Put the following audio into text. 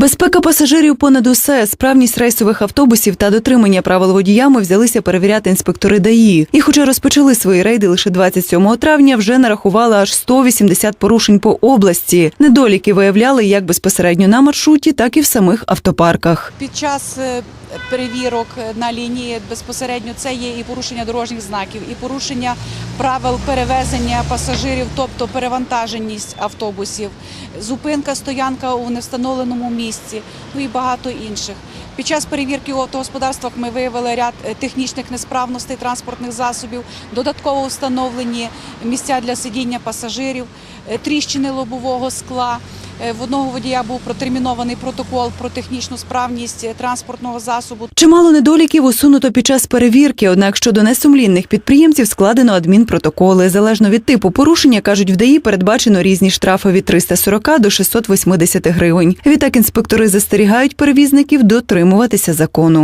Безпека пасажирів понад усе, справність рейсових автобусів та дотримання правил водіями взялися перевіряти інспектори ДАІ. І хоча розпочали свої рейди лише 27 травня, вже нарахували аж 180 порушень по області. Недоліки виявляли як безпосередньо на маршруті, так і в самих автопарках. Під час е, перевірок на лінії безпосередньо це є і порушення дорожніх знаків, і порушення правил перевезення пасажирів, тобто перевантаженість автобусів, зупинка, стоянка у невстановленому місці, ну і багато інших. Під час перевірки у автогосподарствах ми виявили ряд е, технічних несправностей транспортних засобів, додатково встановлені місця для сидіння пасажирів, е, тріщини лобового скла. Е, В одного водія був протермінований протокол про технічну справність е, транспортного засобу. Чимало недоліків усунуто під час перевірки, однак щодо несумлінних підприємців складено адмінпротоколи. Залежно від типу порушення, кажуть, в ДАІ передбачено різні штрафи від 340 до 680 гривень. Відтак інспектори застерігають перевізників дотримуватися закону.